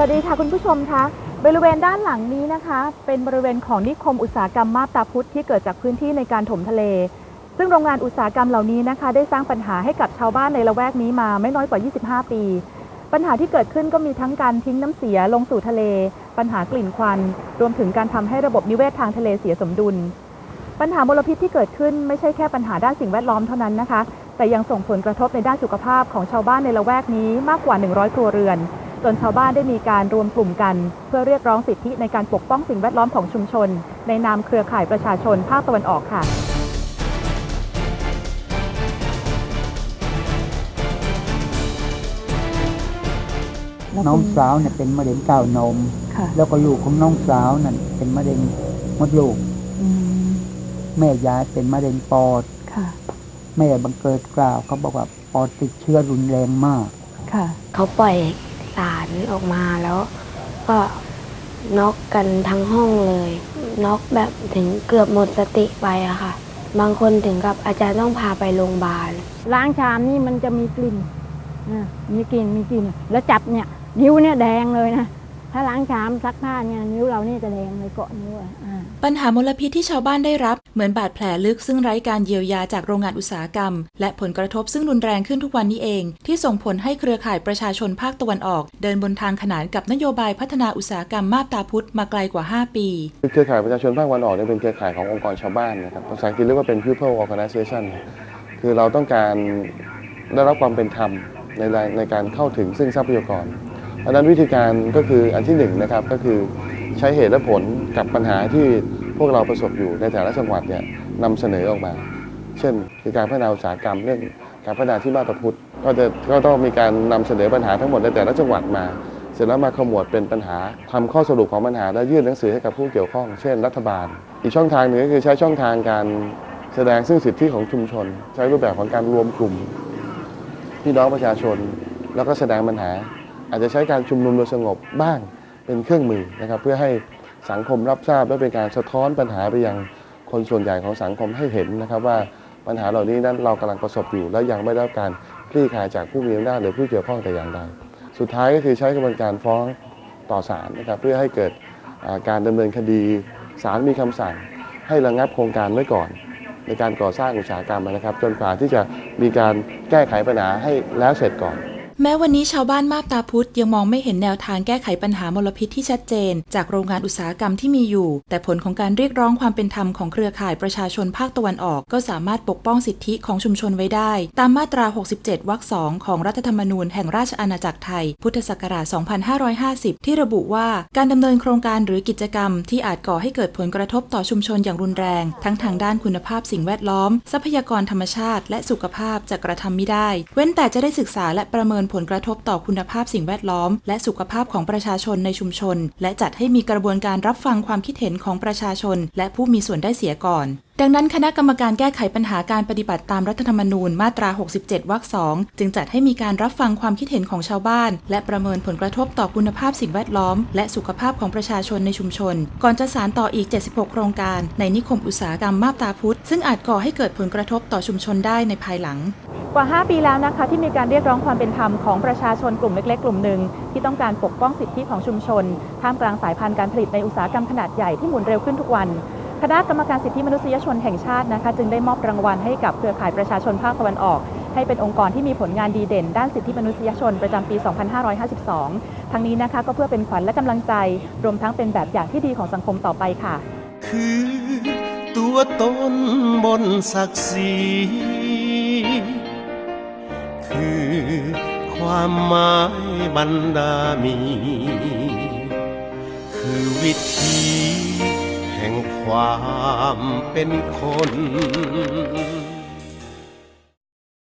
วัสดีค่ะคุณผู้ชมคะบริเวณด้านหลังนี้นะคะ เป็นบริเวณของนิคมอุตสาหกรรมมาบตาพุธที่เกิดจากพื้นที่ในการถมทะเล ซึ่งโรงงานอุตสาหกรรมเหล่านี้นะคะ ได้สร้างปัญหาให้กับชาวบ้านในละแวกนี้มาไม่น้อยกว่า 25 ปี ปัญหาที่เกิดขึ้นก็มีทั้งการทิ้งน้ำเสียลงสู่ทะเล ปัญหากลิ่นควัน รวมถึงการทำให้ระบบนิเวศทางทะเลเสียสมดุล ปัญหามลพิษที่เกิดขึ้นไม่ใช่แค่ปัญหาด้านสิ่งแวดล้อมเท่านั้นนะคะ แต่ยังส่งผลกระทบในด้านสุขภาพของชาวบ้านในละแวกนี้มากกว่า 100 ครัวเรือน จนชาวบ้านได้มีการรวมกลุ่มกัน เพื่อเรียกร้องสิทธิในการปกป้องสิ่งแวดล้อมของชุมชน ในนามเครือข่ายประชาชนภาคตะวันออกค่ะน้องสาวเนี่ยเป็นมะเร็งก้าวนมค่ะแล้วก็ลูกของน้องสาวนั่นเป็นมะเร็งมดลูก แม่ยายเป็นมะเร็งปอดค่ะแม่บังเกิดกล่าวเขาบอกว่าปอดติดเชื้อรุนแรงมาก ค่ะ เขาปล่อยสารออกมาแล้วก็น็อกกันทั้งห้องเลยน็อกแบบถึงเกือบหมดสติไปอะค่ะ บางคนถึงกับอาจารย์ต้องพาไปโรงพยาบาลล้างชามนี่มันจะมีกลิ่นมีกลิ่นมีกลิ่นแล้วจับเนี่ยนิ้วเนี่ยแดงเลยนะ ถ้าล้างชามซักผ้าเนี่ยนิ้วเรานี่จะแดงเลยเกาะนิ้วอะอ่าปัญหามลพิษที่ชาวบ้านได้รับ เหมือนบาดแผลลึกซึ่งไร้การเยียวยาจากโรงงานอุตสาหกรรม และผลกระทบซึ่งรุนแรงขึ้นทุกวันนี้เอง ที่ส่งผลให้เครือข่ายประชาชนภาคตะวันออก เดินบนทางขนานกับนโยบายพัฒนาอุตสาหกรรมมาบตาพุธมาไกลกว่า 5 ปีเครือข่ายประชาชนภาคตะวันออกเนี่ยเป็นเครือข่ายขององค์กรชาวบ้านนะครับภาษาอังกฤษเรียกว่าเป็น people organization คือเราต้องการได้รับความเป็นธรรมในรายในการเข้าถึงซึ่งทรัพยากร อันนั้นวิธีการก็คืออันที่หนึ่งนะครับก็คือใช้เหตุและผลกับปัญหาที่พวกเราประสบอยู่ในแต่ละจังหวัดเนี่ยนำเสนอออกมา เช่นคือการพัฒนาอุตสาหกรรมเรื่องการพัฒนาที่มาตรพุทธก็จะก็ต้องมีการนำเสนอปัญหาทั้งหมดในแต่ละจังหวัดมา เสร็จแล้วมาขมวดเป็นปัญหาทำข้อสรุปของปัญหาและยื่นหนังสือให้กับผู้เกี่ยวข้อง เช่น รัฐบาล อีกช่องทางหนึ่งก็คือใช้ช่องทางการแสดงซึ่งสิทธิของชุมชน ใช้รูปแบบของการรวมกลุ่มพี่น้องประชาชน แล้วก็แสดงปัญหา อาจจะใช้การชุมนุมโดยสงบบ้างเป็นเครื่องมือนะครับ เพื่อให้สังคมรับทราบและเป็นการสะท้อนปัญหาไปยังคนส่วนใหญ่ของสังคมให้เห็นนะครับว่าปัญหาเหล่านี้นั้นเรากำลังประสบอยู่ และยังไม่ได้รับการคลี่คลายจากผู้มีอำนาจหรือผู้เกี่ยวข้องแต่อย่างใดสุดท้ายก็คือใช้กระบวนการฟ้องต่อศาลนะครับเพื่อให้เกิดการดำเนินคดีศาลมีคำสั่ง ให้ระงับโครงการไว้ก่อน ในการก่อสร้างอุตสาหกรรมนะครับ จนกว่าที่จะมีการแก้ไขปัญหาให้แล้วเสร็จก่อน แม้วันนี้ชาวบ้านมาบตาพุธยังมองไม่เห็นแนวทางแก้ไขปัญหามลพิษที่ชัดเจน จากโรงงานอุตสาหกรรมที่มีอยู่ แต่ผลของการเรียกร้องความเป็นธรรมของเครือข่ายประชาชนภาคตะวันออก ก็สามารถปกป้องสิทธิของชุมชนไว้ได้ ตามมาตรา 67 วรรคสองของรัฐธรรมนูญแห่งราชอาณาจักรไทย พุทธศักราช 2550 ที่ระบุว่าการดำเนินโครงการหรือกิจกรรม ที่อาจก่อให้เกิดผลกระทบต่อชุมชนอย่างรุนแรง ทั้งทางด้านคุณภาพสิ่งแวดล้อม ทรัพยากรธรรมชาติ และสุขภาพจะกระทำไม่ได้ เว้นแต่จะได้ศึกษาและประเมินผลกระทบต่อคุณภาพสิ่งแวดล้อม และสุขภาพของประชาชนในชุมชน และจัดให้มีกระบวนการรับฟังความคิดเห็นของประชาชน และผู้มีส่วนได้เสียก่อนดังนั้นคณะกรรมการแก้ไขปัญหาการปฏิบัติตามรัฐธรรมนูญมาตรา 67 วรรคสองจึงจัดให้มีการรับฟังความคิดเห็นของชาวบ้าน และประเมินผลกระทบต่อคุณภาพสิ่งแวดล้อม และสุขภาพของประชาชนในชุมชน ก่อนจะสานต่ออีก 76 โครงการ ในนิคมอุตสาหกรรมมาบตาพุธซึ่งอาจก่อให้เกิดผลกระทบต่อชุมชนได้ในภายหลัง กว่า 5 ปีแล้วนะคะที่มีการเรียกร้องความเป็นธรรมของประชาชนกลุ่มเล็ก ๆ กลุ่มหนึ่งที่ต้องการปกป้องสิทธิของชุมชน ท่ามกลางสายพันธุ์การผลิตในอุตสาหกรรมขนาดใหญ่ที่หมุนเร็วขึ้นทุกวันคณะกรรมการสิทธิมนุษยชนแห่งชาตินะคะจึงได้มอบรางวัลให้กับเครือข่ายประชาชนภาคตะวันออก ให้เป็นองค์กรที่มีผลงานดีเด่น ด้านสิทธิมนุษยชนประจำปี 2552 ทั้งนี้นะคะก็เพื่อเป็นขวัญและกำลังใจ รวมทั้งเป็นแบบอย่างที่ดีของสังคมต่อไปค่ะ คือตัวตนบนศักดิ์ศรี ความหมายบรรดามี คือวิธีแห่งความเป็นคน